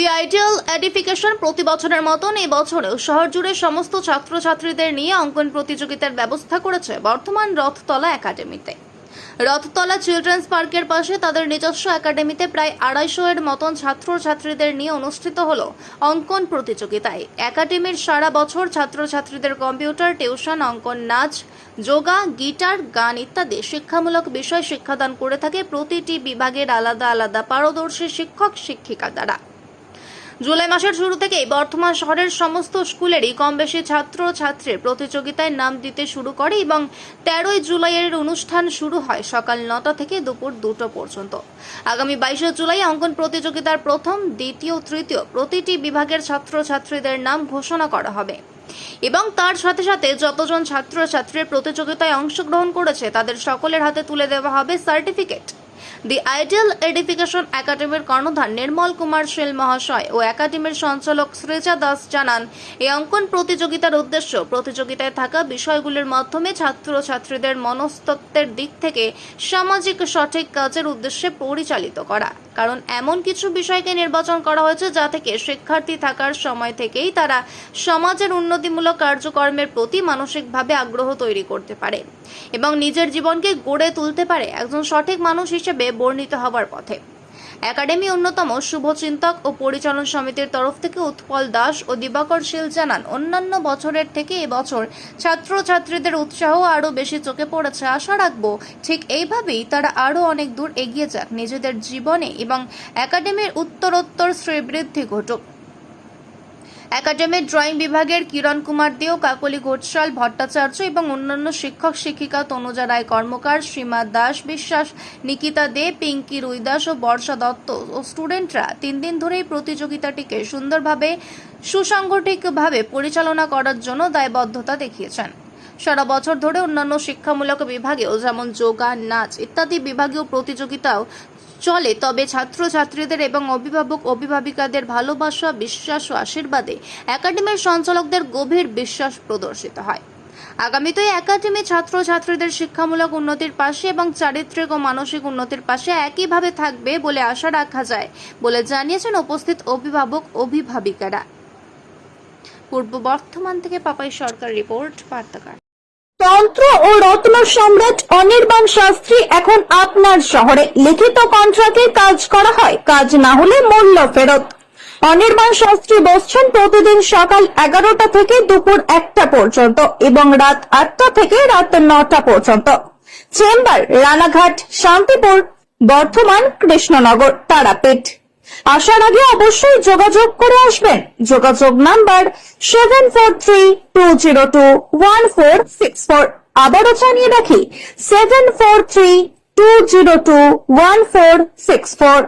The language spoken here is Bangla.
দি আইডিয়াল এডিফিকেশন প্রতি বছরের মতন এই বছরেও শহর জুড়ে সমস্ত ছাত্রছাত্রীদের নিয়ে অঙ্কন প্রতিযোগিতার ব্যবস্থা করেছে বর্তমান রথতলা একাডেমিতে। রথতলা চিলড্রেন্স পার্কের পাশে তাদের নিজস্ব একাডেমিতে প্রায় আড়াইশো এর মতন ছাত্রছাত্রীদের নিয়ে অনুষ্ঠিত হলো অঙ্কন প্রতিযোগিতায়। একাডেমির সারা বছর ছাত্রছাত্রীদের কম্পিউটার, টিউশন, অঙ্কন, নাচ, যোগা, গিটার, গান ইত্যাদি শিক্ষামূলক বিষয় শিক্ষাদান করে থাকে প্রতিটি বিভাগের আলাদা আলাদা পারদর্শী শিক্ষক, শিক্ষিকা দ্বারা। জুলাই মাসের শুরু থেকেই বর্ধমান শহরের সমস্ত স্কুলেরই কম বেশি ছাত্র ছাত্রীর প্রতিযোগিতায় নাম দিতে শুরু করে এবং তেরোই জুলাইয়ের অনুষ্ঠান শুরু হয় সকাল নটা থেকে দুপুর দুটো পর্যন্ত। আগামী বাইশে জুলাই অঙ্কন প্রতিযোগিতার প্রথম, দ্বিতীয়, তৃতীয় প্রতিটি বিভাগের ছাত্র ছাত্রীদের নাম ঘোষণা করা হবে। এবং তার সাথে সাথে যতজন ছাত্র ছাত্রীর প্রতিযোগিতায় অংশগ্রহণ করেছে তাদের সকলের হাতে তুলে দেওয়া হবে সার্টিফিকেট। দি আইডিয়াল এডিফিকেশন একাডেমির কর্ণধার নির্মল কুমার শীল মহাশয় ও একাডেমির সঞ্চালক শ্রেজা দাস জানান, এই অঙ্কন প্রতিযোগিতার উদ্দেশ্য প্রতিযোগিতায় থাকা বিষয়গুলির মাধ্যমে ছাত্রছাত্রীদের মনস্তত্ত্বের দিক থেকে সামাজিক সঠিক কাজের উদ্দেশ্যে পরিচালিত করা। কারণ এমন কিছু বিষয়কে নির্বাচন করা হয়েছে যা থেকে শিক্ষার্থী থাকার সময় থেকেই তারা সমাজের উন্নতিমূলক কার্যকর্মের প্রতি মানসিকভাবে আগ্রহ তৈরি করতে পারে। এবং নিজের জীবনকে গড়ে তুলতে পারে একজন সঠিক মানুষ হিসেবে বর্ণিত হবার পথে। একাডেমি অন্যতম শুভচিন্তক ও পরিচালন সমিতির তরফ থেকে উৎপল দাস ও দিবাকর শীল জানান, অন্যান্য বছরের থেকে এবছর ছাত্রছাত্রীদের উৎসাহ আরও বেশি চোখে পড়েছে। আশা রাখব ঠিক এইভাবেই তারা আরও অনেক দূর এগিয়ে যাক নিজেদের জীবনে এবং একাডেমির উত্তরোত্তর শ্রীবৃদ্ধি ঘটুক। একাডেমির ড্রয়িং বিভাগের কিরণ কুমার দেও, কাকলি ঘোষাল ভট্টাচার্য এবং অন্যান্য শিক্ষক, শিক্ষিকা তনুজা রায় কর্মকার, শ্রীমা দাস বিশ্বাস, নিকিতা দে, পিঙ্কি রুইদাস ও বর্ষা দত্ত ও স্টুডেন্টরা তিন দিন ধরেই প্রতিযোগিতাটিকে সুন্দরভাবে সুসাংগঠিকভাবে পরিচালনা করার জন্য দায়বদ্ধতা দেখিয়েছেন। সারা বছর ধরে অন্যান্য শিক্ষামূলক বিভাগেও যেমন যোগা, নাচ ইত্যাদি বিভাগীয় প্রতিযোগিতাও চলে, তবে ছাত্রছাত্রীদের এবং অভিভাবক অভিভাবিকাদের ভালোবাসা, বিশ্বাস ও আশীর্বাদে একাডেমির সঞ্চালকদের গভীর বিশ্বাস প্রদর্শিত হয়। আগামীতে একাডেমি ছাত্রছাত্রীদের শিক্ষামূলক উন্নতির পাশে এবং চারিত্রিক ও মানসিক উন্নতির পাশে একইভাবে থাকবে বলে আশা রাখা যায় বলে জানিয়েছেন উপস্থিত অভিভাবক অভিভাবিকারা। পূর্ব বর্ধমান থেকে পাপাই সরকার রিপোর্ট বার্তাকার তন্ত্র ও রত্ন সম্রাট অনির্বাণ শাস্ত্রী এখন আপনার শহরে। লিখিত কন্ট্রাক্টে কাজ করা হয়। কাজ না হলে মূল্য ফেরত। অনির্বাণ শাস্ত্রী বসছেন প্রতিদিন সকাল এগারোটা থেকে দুপুর একটা পর্যন্ত এবং রাত আটটা থেকে রাত নটা পর্যন্ত। চেম্বার, রানাঘাট, শান্তিপুর, বর্ধমান, কৃষ্ণনগর, তারাপীঠ। আসার আগে অবশ্যই যোগাযোগ করে আসবেন। যোগাযোগ number seven four three two zero two one four six four আবারও জানিয়ে রাখি seven four three two zero two one four six four